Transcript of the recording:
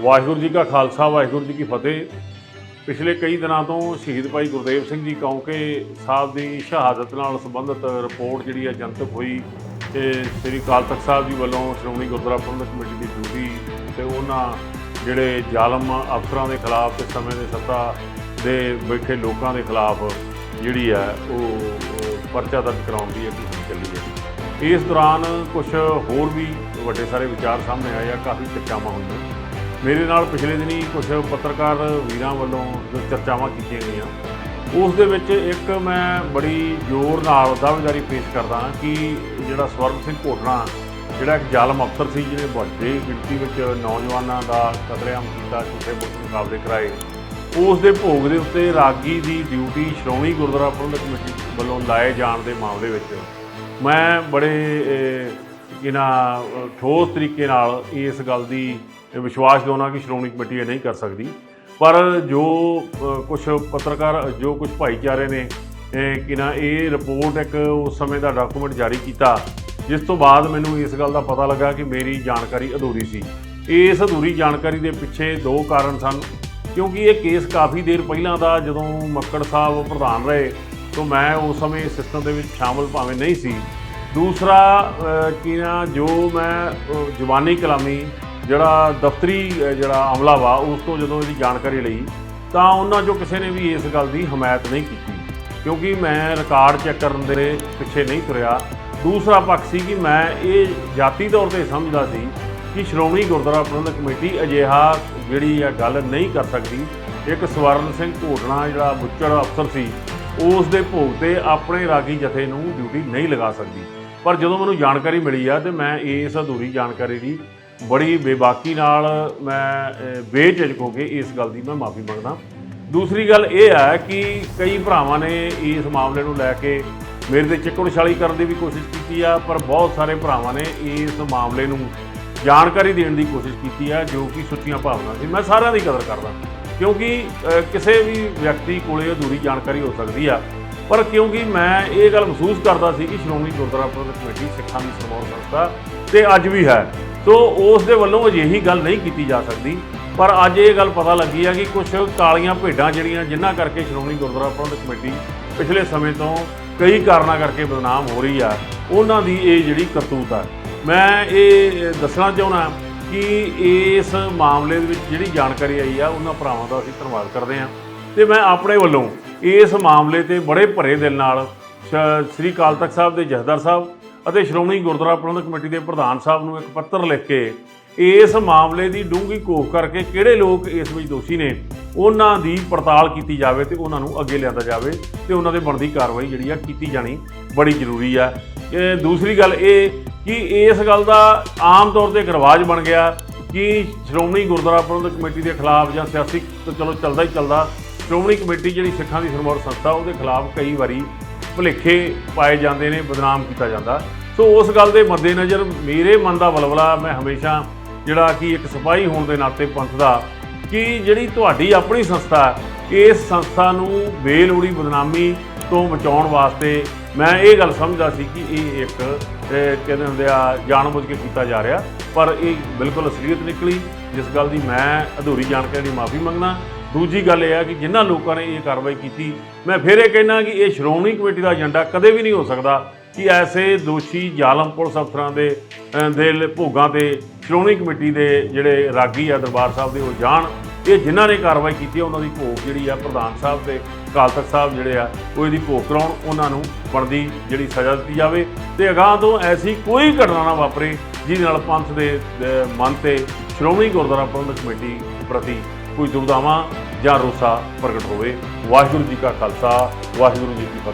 ਵਾਹਿਗੁਰੂ ਜੀ ਕਾ ਖਾਲਸਾ, ਵਾਹਿਗੁਰੂ ਜੀ ਕੀ ਫਤਿਹ। ਪਿਛਲੇ ਕਈ ਦਿਨਾਂ ਤੋਂ ਸ਼ਹੀਦ ਭਾਈ ਗੁਰਦੇਵ ਸਿੰਘ ਜੀ ਕੌਂਕੇ ਸਾਹਿਬ ਦੀ ਸ਼ਹਾਦਤ ਨਾਲ ਸੰਬੰਧਿਤ ਰਿਪੋਰਟ ਜਿਹੜੀ ਹੈ ਜਨਤਕ ਹੋਈ ਤੇ ਸ੍ਰੀ ਅਕਾਲ ਤਖਤ ਸਾਹਿਬ ਜੀ ਵੱਲੋਂ ਸ਼੍ਰੋਮਣੀ ਗੁਰਦੁਆਰਾ ਪ੍ਰਬੰਧਕ ਕਮੇਟੀ ਦੀ ਡਿਊਟੀ ਤੇ ਉਹਨਾਂ ਜਿਹੜੇ ਜ਼ਾਲਮ ਅਫਸਰਾਂ ਦੇ ਖਿਲਾਫ ਤੇ ਸਮੇਂ ਦੇ ਸੱਤਾ ਦੇ ਬੈਠੇ ਲੋਕਾਂ ਦੇ ਖਿਲਾਫ ਜਿਹੜੀ ਹੈ ਉਹ ਪਰਚਾ ਦਰਜ ਕਰਾਉਣ ਦੀ ਇੱਕ ਮੁਹਿੰਮ ਚੱਲੀ ਹੈ। ਇਸ ਦੌਰਾਨ ਕੁਝ ਹੋਰ ਵੀ ਵੱਡੇ ਸਾਰੇ ਵਿਚਾਰ ਸਾਹਮਣੇ ਆਏ ਆ, ਕਾਫੀ ਚਰਚਾਵਾਂ ਹੋਈਆਂ। ਮੇਰੇ ਨਾਲ ਪਿਛਲੇ ਦਿਨੀ ਕੁਝ ਪੱਤਰਕਾਰ ਵੀਰਾਂ ਵੱਲੋਂ ਜੋ ਚਰਚਾਵਾਂ ਕੀਤੀਆਂ ਗਈਆਂ, ਉਸ ਦੇ ਵਿੱਚ ਇੱਕ ਮੈਂ ਬੜੀ ਜ਼ੋਰ ਨਾਲ ਦਾਅਵੇਦਾਰੀ ਪੇਸ਼ ਕਰਦਾ ਕਿ ਜਿਹੜਾ ਸਵਰਨ ਸਿੰਘ ਘੋਟਣਾ, ਜਿਹੜਾ ਇੱਕ ਜ਼ਾਲਮ ਅਫਸਰ ਸੀ ਜਿਹਨੇ ਵੱਡੇ ਗਿਣਤੀ ਵਿੱਚ ਨੌਜਵਾਨਾਂ ਦਾ ਕਤਲੇਆਮ ਕੀਤਾ, ਝੂਠੇ ਮੁੱਖ ਮੁਕਾਬਲੇ ਕਰਾਏ, ਉਸ ਦੇ ਭੋਗ ਦੇ ਉੱਤੇ ਰਾਗੀ ਦੀ ਡਿਊਟੀ ਸ਼੍ਰੋਮਣੀ ਗੁਰਦੁਆਰਾ ਪ੍ਰਬੰਧਕ ਕਮੇਟੀ ਵੱਲੋਂ ਲਾਏ ਜਾਣ ਦੇ ਮਾਮਲੇ ਵਿੱਚ ਮੈਂ ਬੜੇ ਇਹਨਾਂ ਠੋਸ ਤਰੀਕੇ ਨਾਲ ਇਸ ਗੱਲ ਦੀ ਵਿਸ਼ਵਾਸ ਦਿਵਾਉਣਾ ਕਿ ਸ਼੍ਰੋਮਣੀ ਕਮੇਟੀ ਇਹ ਨਹੀਂ ਕਰ ਸਕਦੀ। ਪਰ ਜੋ ਕੁਝ ਪੱਤਰਕਾਰ, ਜੋ ਕੁਝ ਭਾਈਚਾਰੇ ਨੇ ਕਿ ਨਾ ਇਹ ਰਿਪੋਰਟ ਇੱਕ ਉਸ ਸਮੇਂ ਦਾ ਡਾਕੂਮੈਂਟ ਜਾਰੀ ਕੀਤਾ, ਜਿਸ ਤੋਂ ਬਾਅਦ ਮੈਨੂੰ ਇਸ ਗੱਲ ਦਾ ਪਤਾ ਲੱਗਾ ਕਿ ਮੇਰੀ ਜਾਣਕਾਰੀ ਅਧੂਰੀ ਸੀ। ਇਸ ਅਧੂਰੀ ਜਾਣਕਾਰੀ ਦੇ ਪਿੱਛੇ ਦੋ ਕਾਰਨ ਸਨ, ਕਿਉਂਕਿ ਇਹ ਕੇਸ ਕਾਫੀ ਦੇਰ ਪਹਿਲਾਂ ਦਾ ਜਦੋਂ ਮੱਕੜ ਸਾਹਿਬ ਪ੍ਰਧਾਨ ਰਹੇ, ਤੋਂ ਮੈਂ ਉਸ ਸਮੇਂ ਸਿਸਟਮ ਦੇ ਵਿੱਚ ਸ਼ਾਮਲ ਭਾਵੇਂ ਨਹੀਂ ਸੀ। ਦੂਸਰਾ ਕਿ ਨਾ ਜੋ ਮੈਂ ਜਵਾਨੀ ਕਲਾਮੀ ਜਿਹੜਾ ਦਫ਼ਤਰੀ ਜਿਹੜਾ ਅਮਲਾ ਵਾ, ਉਸ ਤੋਂ ਜਦੋਂ ਇਹਦੀ ਜਾਣਕਾਰੀ ਲਈ, ਤਾਂ ਉਹਨਾਂ ਚੋਂ ਕਿਸੇ ਨੇ ਵੀ ਇਸ ਗੱਲ ਦੀ ਹਮਾਇਤ ਨਹੀਂ ਕੀਤੀ। ਕਿਉਂਕਿ ਮੈਂ ਰਿਕਾਰਡ ਚੈੱਕ ਕਰਨ ਦੇ ਪਿੱਛੇ ਨਹੀਂ ਤੁਰਿਆ। ਦੂਸਰਾ ਪੱਖ ਸੀ ਕਿ ਮੈਂ ਇਹ ਜਾਤੀ ਤੌਰ ਤੇ ਸਮਝਦਾ ਸੀ ਕਿ ਸ਼੍ਰੋਮਣੀ ਗੁਰਦੁਆਰਾ ਪ੍ਰਬੰਧਕ ਕਮੇਟੀ ਅਜਿਹਾ ਜਿਹੜੀ ਆ ਗੱਲ ਨਹੀਂ ਕਰ ਸਕਦੀ। ਇੱਕ ਸਵਰਨ ਸਿੰਘ ਘੋਟਣਾ, ਜਿਹੜਾ ਬੁੱਚੜ ਅਫਸਰ ਸੀ, ਉਸ ਦੇ ਭੋਗ ਤੇ ਆਪਣੇ ਰਾਗੀ ਜਥੇ ਨੂੰ ਡਿਊਟੀ ਨਹੀਂ ਲਗਾ ਸਕਦੀ। ਪਰ ਜਦੋਂ ਮੈਨੂੰ ਜਾਣਕਾਰੀ ਮਿਲੀ ਆ ਤੇ ਮੈਂ ਇਸ ਅਧੂਰੀ ਜਾਣਕਾਰੀ ਦੀ ਬੜੀ ਬੇਬਾਕੀ ਨਾਲ ਮੈਂ ਬੇਝਿਜਕ ਹੋ ਕੇ ਇਸ ਗੱਲ ਦੀ ਮੈਂ ਮਾਫੀ ਮੰਗਦਾ। ਦੂਸਰੀ ਗੱਲ ਇਹ ਹੈ ਕਿ ਕਈ ਭਰਾਵਾਂ ਨੇ ਇਸ ਮਾਮਲੇ ਨੂੰ ਲੈ ਕੇ ਮੇਰੇ ਤੇ ਚਿੱਕੜਛਾਲੀ ਕਰਨ ਦੀ ਵੀ ਕੋਸ਼ਿਸ਼ ਕੀਤੀ ਆ, ਪਰ ਬਹੁਤ ਸਾਰੇ ਭਰਾਵਾਂ ਨੇ ਇਸ ਮਾਮਲੇ ਨੂੰ ਜਾਣਕਾਰੀ ਦੇਣ ਦੀ ਕੋਸ਼ਿਸ਼ ਕੀਤੀ ਆ, ਜੋ ਕਿ ਸੁੱਚੀਆਂ ਭਾਵਨਾ ਸੀ। ਮੈਂ ਸਾਰਿਆਂ ਦੀ ਕਦਰ ਕਰਦਾ, ਕਿਉਂਕਿ ਕਿਸੇ ਵੀ ਵਿਅਕਤੀ ਕੋਲੇ ਅਧੂਰੀ ਜਾਣਕਾਰੀ ਹੋ ਸਕਦੀ ਆ। ਪਰ ਕਿਉਂਕਿ ਮੈਂ ਇਹ ਗੱਲ ਮਹਿਸੂਸ ਕਰਦਾ ਸੀ ਕਿ ਸ਼੍ਰੋਮਣੀ ਗੁਰਦੁਆਰਾ ਪ੍ਰਬੰਧਕ ਕਮੇਟੀ, ਸਿੱਖਾਂ ਦੀ ਸਰਮੌਰ ਸੰਸਥਾ, ਤੇ ਅੱਜ ਵੀ ਹੈ। ਸੋ ਉਸ ਦੇ ਵੱਲੋਂ ਅਜਿਹੀ ਗੱਲ ਨਹੀਂ ਕੀਤੀ ਜਾ ਸਕਦੀ। ਪਰ ਅੱਜ ਇਹ ਗੱਲ ਪਤਾ ਲੱਗੀ ਆ ਕਿ ਕੁਝ ਕਾਲੀਆਂ ਭੇਡਾਂ ਜਿਹੜੀਆਂ ਜਿਨ੍ਹਾਂ ਕਰਕੇ ਸ਼੍ਰੋਮਣੀ ਗੁਰਦੁਆਰਾ ਪ੍ਰਬੰਧਕ ਕਮੇਟੀ ਪਿਛਲੇ ਸਮੇਂ ਤੋਂ ਕਈ ਕਾਰਨਾਂ ਕਰਕੇ ਬਦਨਾਮ ਹੋ ਰਹੀ ਆ, ਉਹਨਾਂ ਦੀ ਇਹ ਜਿਹੜੀ ਕਰਤੂਤ ਆ। ਮੈਂ ਇਹ ਦੱਸਣਾ ਚਾਹੁੰਦਾ ਕਿ ਇਸ ਮਾਮਲੇ ਦੇ ਵਿੱਚ ਜਿਹੜੀ ਜਾਣਕਾਰੀ ਆਈ ਆ, ਉਹਨਾਂ ਭਰਾਵਾਂ ਦਾ ਅਸੀਂ ਧੰਨਵਾਦ ਕਰਦੇ ਹਾਂ। ਤੇ ਮੈਂ ਆਪਣੇ ਵੱਲੋਂ ਇਸ ਮਾਮਲੇ ਤੇ ਬੜੇ ਭਰੇ ਦਿਲ ਨਾਲ ਸ੍ਰੀ ਅਕਾਲ ਤਖਤ ਸਾਹਿਬ ਦੇ ਜਥੇਦਾਰ ਸਾਹਿਬ ਅਤੇ ਸ਼੍ਰੋਮਣੀ ਗੁਰਦੁਆਰਾ ਪ੍ਰਬੰਧਕ ਕਮੇਟੀ ਦੇ ਪ੍ਰਧਾਨ ਸਾਹਿਬ ਨੂੰ ਇੱਕ ਪੱਤਰ ਲਿਖ ਕੇ ਇਸ ਮਾਮਲੇ ਦੀ ਡੂੰਘੀ ਘੋਖ ਕਰਕੇ ਕਿਹੜੇ ਲੋਕ ਇਸ ਵਿੱਚ ਦੋਸ਼ੀ ਨੇ, ਉਹਨਾਂ ਦੀ ਪੜਤਾਲ ਕੀਤੀ ਜਾਵੇ ਤੇ ਉਹਨਾਂ ਨੂੰ ਅੱਗੇ ਲਿਆਂਦਾ ਜਾਵੇ ਤੇ ਉਹਨਾਂ ਦੇ ਬਣਦੀ ਕਾਰਵਾਈ ਜਿਹੜੀ ਆ ਕੀਤੀ ਜਾਣੀ ਬੜੀ ਜ਼ਰੂਰੀ ਆ। ਇਹ ਦੂਸਰੀ ਗੱਲ ਇਹ ਕਿ ਇਸ ਗੱਲ ਦਾ ਆਮ ਤੌਰ ਤੇ ਇੱਕ ਰਿਵਾਜ ਬਣ ਗਿਆ ਕਿ ਸ਼੍ਰੋਮਣੀ ਗੁਰਦੁਆਰਾ ਪ੍ਰਬੰਧਕ ਕਮੇਟੀ ਦੇ ਖਿਲਾਫ ਜਾਂ ਸਿਆਸੀ, ਤਾਂ ਚਲੋ ਚੱਲਦਾ ਹੀ ਚੱਲਦਾ, ਸ਼੍ਰੋਮਣੀ ਕਮੇਟੀ ਜਿਹੜੀ ਸਿੱਖਾਂ ਦੀ ਸਰਮੌਰ ਸੰਸਥਾ ਉਹਦੇ ਖਿਲਾਫ ਕਈ ਵਾਰੀ ਭੁਲੇਖੇ ਪਾਏ ਜਾਂਦੇ ਨੇ, ਬਦਨਾਮ ਕੀਤਾ ਜਾਂਦਾ। ਸੋ ਉਸ ਗੱਲ ਦੇ ਮੱਦੇਨਜ਼ਰ ਮੇਰੇ ਮਨ ਦਾ ਬਲਬਲਾ ਮੈਂ ਹਮੇਸ਼ਾ ਜਿਹੜਾ ਕਿ ਇੱਕ ਸਿਪਾਹੀ ਹੋਣ ਦੇ ਨਾਤੇ ਪੰਥ ਦਾ ਕਿ ਜਿਹੜੀ ਤੁਹਾਡੀ ਆਪਣੀ ਸੰਸਥਾ ਇਸ ਸੰਸਥਾ ਨੂੰ ਬੇਲੋੜੀ ਬਦਨਾਮੀ ਤੋਂ ਬਚਾਉਣ ਵਾਸਤੇ ਮੈਂ ਇਹ ਗੱਲ ਸਮਝਦਾ ਸੀ ਕਿ ਇਹ ਇੱਕ ਕਹਿੰਦੇ ਹੁੰਦੇ ਆ, ਜਾਣਬੁੱਝ ਕੇ ਕੀਤਾ ਜਾ ਰਿਹਾ। ਪਰ ਇਹ ਬਿਲਕੁਲ ਅਸਲੀਅਤ ਨਿਕਲੀ, ਜਿਸ ਗੱਲ ਦੀ ਮੈਂ ਅਧੂਰੀ ਜਾਣਕਾਰੀ ਦੀ ਮਾਫੀ ਮੰਗਦਾ। ਦੂਜੀ ਗੱਲ ਇਹ ਹੈ ਕਿ ਜਿਨ੍ਹਾਂ ਲੋਕਾਂ ਨੇ ਇਹ ਕਾਰਵਾਈ ਕੀਤੀ, ਮੈਂ ਫਿਰ ਇਹ ਕਹਿਣਾ ਕਿ ਇਹ ਸ਼੍ਰੋਮਣੀ ਕਮੇਟੀ ਦਾ ਏਜੰਡਾ ਕਦੇ ਵੀ ਨਹੀਂ ਹੋ ਸਕਦਾ ਕਿ ਐਸੇ ਦੋਸ਼ੀ ਜ਼ਾਲਮ ਪੁਲਿਸ ਅਫਸਰਾਂ ਦੇ ਦੇ ਭੋਗਾਂ ਤੇ ਸ਼੍ਰੋਮਣੀ ਕਮੇਟੀ ਦੇ ਜਿਹੜੇ ਰਾਗੀ ਆ ਦਰਬਾਰ ਸਾਹਿਬ ਦੇ ਉਹ ਜਾਣ। ਇਹ ਜਿਨ੍ਹਾਂ ਨੇ ਕਾਰਵਾਈ ਕੀਤੀ ਉਹਨਾਂ ਦੀ ਭੋਗ ਜਿਹੜੀ ਆ ਪ੍ਰਧਾਨ ਸਾਹਿਬ ਤੇ ਅਕਾਲ ਤਖਤ ਸਾਹਿਬ ਜਿਹੜੇ ਆ, ਉਹ ਇਹਦੀ ਭੋਗ ਕਰਾਉਣ, ਉਹਨਾਂ ਨੂੰ ਬਣਦੀ ਜਿਹੜੀ ਸਜ਼ਾ ਦਿੱਤੀ ਜਾਵੇ। ਤੇ ਅਗਾਂਹ ਤੋਂ ਐਸੀ ਕੋਈ ਘਟਨਾ ਨਾ ਵਾਪਰੇ ਜਿਹਦੇ ਨਾਲ ਪੰਥ ਦੇ ਮਨ ਤੇ ਸ਼੍ਰੋਮਣੀ ਗੁਰਦੁਆਰਾ ਪ੍ਰਬੰਧਕ ਕਮੇਟੀ ਪ੍ਰਤੀ ਕੋਈ ਦੁਬਦਾਵਾਂ ਜਾਂ ਰੋਸਾ ਪ੍ਰਗਟ ਹੋਵੇ। ਵਾਹਿਗੁਰੂ ਜੀ ਕਾ ਖਾਲਸਾ ਵਾਹਿਗੁਰੂ ਜੀ ਕੀ ਫਤਿਹ।